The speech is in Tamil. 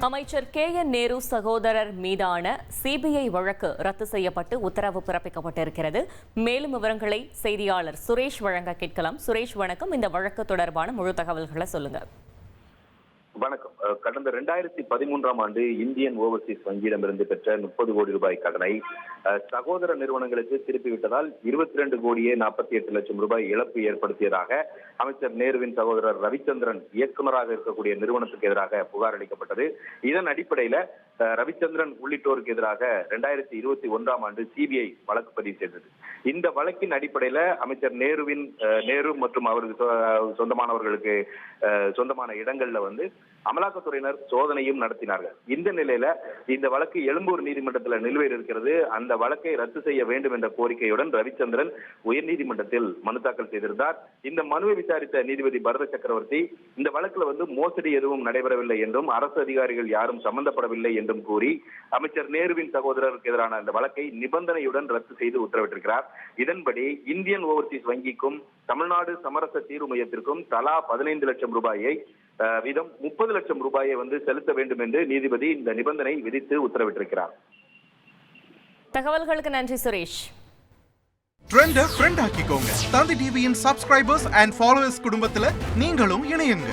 அமைச்சர் கே. என். நேரு சகோதரர் மீதான சிபிஐ வழக்கு ரத்து செய்யப்பட்டு உத்தரவு பிறப்பிக்கப்பட்டிருக்கிறது. மேலும் விவரங்களை செய்தியாளர் சுரேஷ் வழங்க கேட்கலாம். சுரேஷ் வணக்கம். இந்த வழக்கு தொடர்பான முழு தகவல்களை சொல்லுங்க. வணக்கம். கடந்த ரெண்டாயிரத்தி பதிமூன்றாம் ஆண்டு இந்தியன் ஓவர்சீஸ் வங்கியிடமிருந்து பெற்ற முப்பது கோடி ரூபாய் கடனை சகோதர நிறுவனங்களுக்கு திருப்பி விட்டதால் இருபத்தி ரெண்டு கோடியே நாற்பத்தி எட்டு லட்சம் ரூபாய் இழப்பு ஏற்படுத்தியதாக அமைச்சர் நேருவின் சகோதரர் ரவிச்சந்திரன் இயக்குநராக இருக்கக்கூடிய நிறுவனத்துக்கு எதிராக புகார் அளிக்கப்பட்டது. இதன் அடிப்படையில ரவிச்சந்திரன் உள்ளிட்டோருக்கு எதிராக ரெண்டாயிரத்தி இருபத்தி ஒன்றாம் ஆண்டு சிபிஐ வழக்கு பதிவு செய்தது. இந்த வழக்கின் அடிப்படையில அமைச்சர் நேருவின் நேரு மற்றும் அவருக்கு சொ- சொந்தமானவர்களுக்கு சொந்தமான இடங்கள்ல வந்து அமலாக்கத்துறையினர் சோதனையும் நடத்தினார்கள். இந்த நிலையில இந்த வழக்கு எழும்பூர் நீதிமன்றத்தில் நிலுவையில் இருக்கிறது. அந்த வழக்கை ரத்து செய்ய வேண்டும் என்ற கோரிக்கையுடன் ரவிச்சந்திரன் உயர்நீதிமன்றத்தில் மனு தாக்கல் செய்திருந்தார். இந்த மனுவை விசாரித்த நீதிபதி பரத சக்கரவர்த்தி இந்த வழக்குல வந்து மோசடி எதுவும் நடைபெறவில்லை என்றும் அரசு அதிகாரிகள் யாரும் சம்பந்தப்படவில்லை என்றும் கூறி அமைச்சர் நேருவின் சகோதரருக்கு எதிரான அந்த வழக்கை நிபந்தனையுடன் ரத்து செய்து உத்தரவிட்டிருக்கிறார். இதன்படி இந்தியன் ஓவர்சீஸ் வங்கிக்கும் தமிழ்நாடு சமரச தீர்வு மையத்திற்கும் தலா பதினைந்து லட்சம் ரூபாயை வீதம் முப்பது லட்சம் ரூபாயை வந்து செலுத்த வேண்டும் என்று நீதிபதி இந்த நிபந்தனை விதித்து உத்தரவிட்டிருக்கிறார். தகவல்களுக்கு நன்றி சுரேஷ். ட்ரெண்ட ஃப்ரெண்ட் ஆக்கிக்கோங்க. தந்தி டிவியின் சப்ஸ்கிரைபர்ஸ் அண்ட் ஃபாலோவர்ஸ் குடும்பத்துல நீங்களும் இணையுங்க.